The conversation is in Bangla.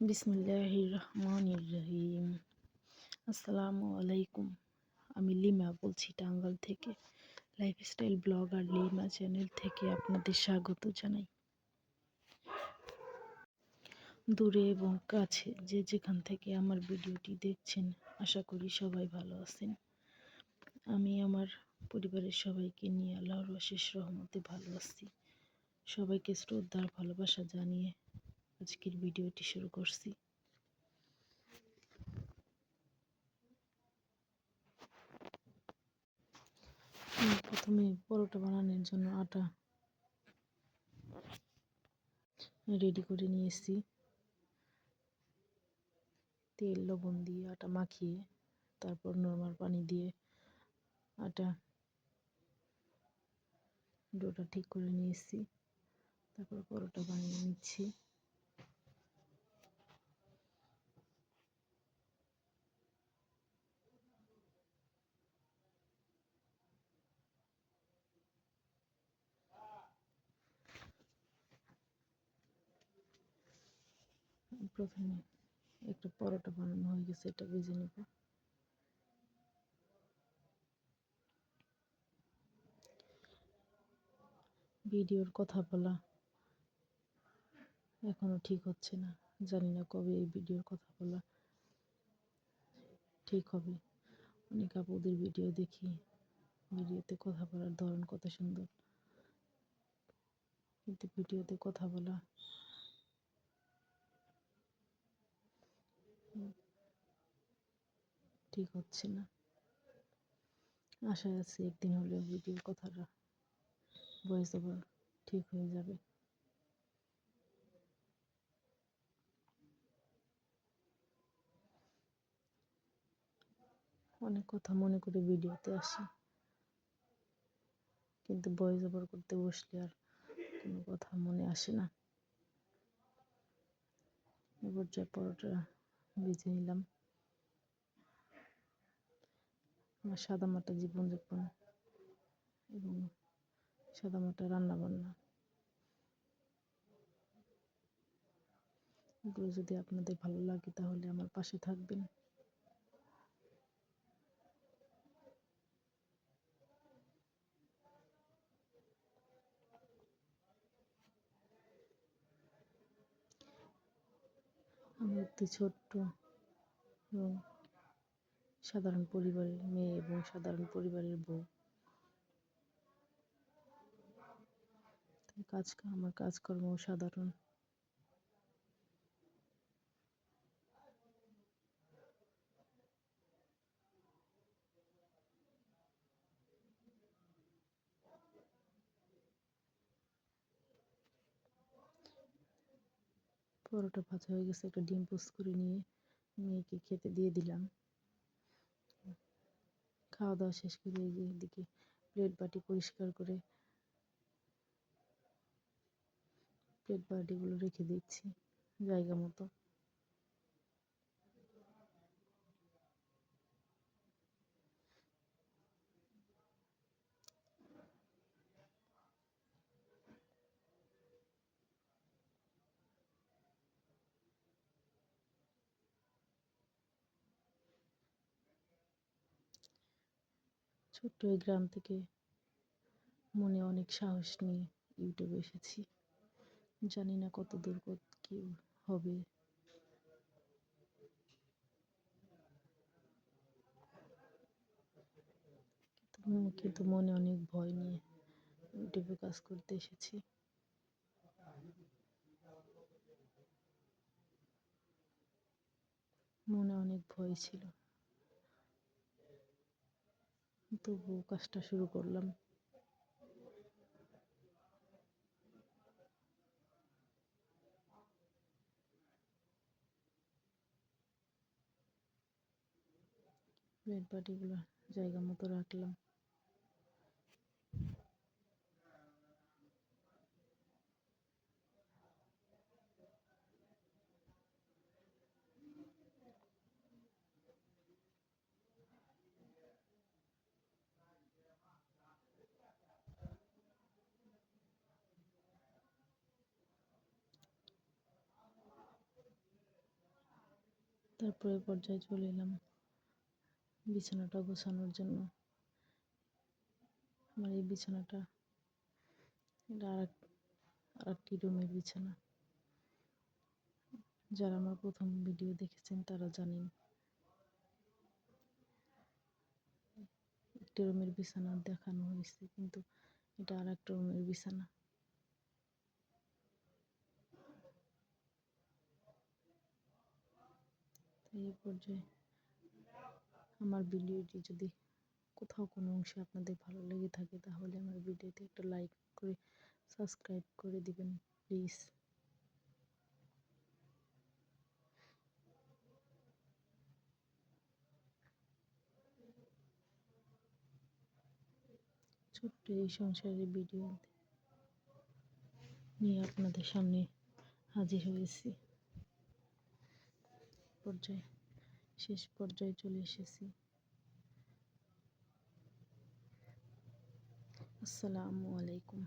বিসমিল্লাহির রহমানির রহিম আসসালামু আলাইকুম। আমি লিমা বলছি টাঙ্গাল থেকে। লাইফস্টাইল ব্লগার লিমা চ্যানেল থেকে আপনাদের স্বাগত জানাই। দূরে এবং কাছে যে যেখান থেকে আমার ভিডিওটি দেখছেন, আশা করি সবাই ভালো আছেন। আমি আমার পরিবারের সবাইকে নিয়ে আল্লাহর অশেষ রহমতে ভালো আছি। সবাইকে শ্রদ্ধার ভালোবাসা জানিয়ে আজকের ভিডিওটি শুরু করছি। প্রথমে পরোটা বানানোর জন্য আটা রেডি করে নিয়েছি। তেল, লবণ দিয়ে আটা মাখিয়ে, তারপর নর্মাল পানি দিয়ে আটা ডোটা ঠিক করে নিয়েছি। তারপর পরোটা বানিয়ে নিচ্ছি। প্রথমে একটা পরোটা বানানো হয়ে গেছে, এটা ভেজে নেব। ভিডিওর কথা বলা এখনও ঠিক হচ্ছে না, জানি না কবে এই ভিডিওর কথা বলা ঠিক হবে। অনেক আপুদের ভিডিও দেখি, ভিডিওতে কথা বলার ধরন কত সুন্দর। কিন্তু ভিডিওতে কথা বলা ঠিক হচ্ছে না। আশা আছে একদিন হলেও ভিডিওর কথাটা ভয়েস ওভার ঠিক হয়ে যাবে। অনেক কথা মনে করে ভিডিওতে আসি। কিন্তু ভয়েস ওভার করতে বসলে আর কোনো কথা মনে আসে না। এবার যা পরোটা বেছে নিলাম। আমার সাদামাটা জীবনযাপন এবং সাদামাটা রান্নাবান্না। এগুলো যদি আপনাদের ভালো লাগে তাহলে আমার পাশে থাকবেন। আমি একটি ছোট্ট এবং সাধারণ পরিবারের মেয়ে এবং সাধারণ পরিবারের বউ। কাজ আমার কাজকর্ম সাধারণ পরোটা ভাজা হয়ে গেছে, একটা ডিম পোস্ট করে নিয়ে মেয়েকে খেতে দিয়ে দিলাম। খাওয়া দাওয়া শেষ করে এই এদিকে প্লেট বাটি পরিষ্কার করে প্লেট বাটিগুলো রেখে দিচ্ছি জায়গা মতো। ছোট্ট এই গ্রাম থেকে মনে অনেক সাহস নিয়ে ইউটিউবে এসেছি। জানি না কত দূর কি হবে। কিন্তু মনে অনেক ভয় নিয়ে ইউটিউবে কাজ করতে এসেছি। মনে অনেক ভয় ছিল। তবুও কাজটা শুরু করলাম। বেড পাটিগুলো জায়গা মতো রাখলাম। তারপরে পর্যায়ে চলে এলাম বিছানাটা গোছানোর জন্য। আমার এই বিছানাটা, এটা আর একটি রুমের বিছানা। যারা আমার প্রথম ভিডিও দেখেছেন তারা জানেন, একটি রুমের বিছানা দেখানো হয়েছে, কিন্তু এটা আর একটা রুমের বিছানা। এই পর্যায়ে আমার ভিডিওটি যদি কোথাও কোনো অংশে আপনাদের ভালো লেগে থাকে, তাহলে আমার ভিডিওতে একটা লাইক করে সাবস্ক্রাইব করে দিবেন, প্লিজ। ছোট্ট এই সংসারের ভিডিও নিয়ে আপনাদের সামনে হাজির হয়েছি। পর্যায়ে শেষ পর্যায়ে চলে এসেছি। আসসালামু আলাইকুম।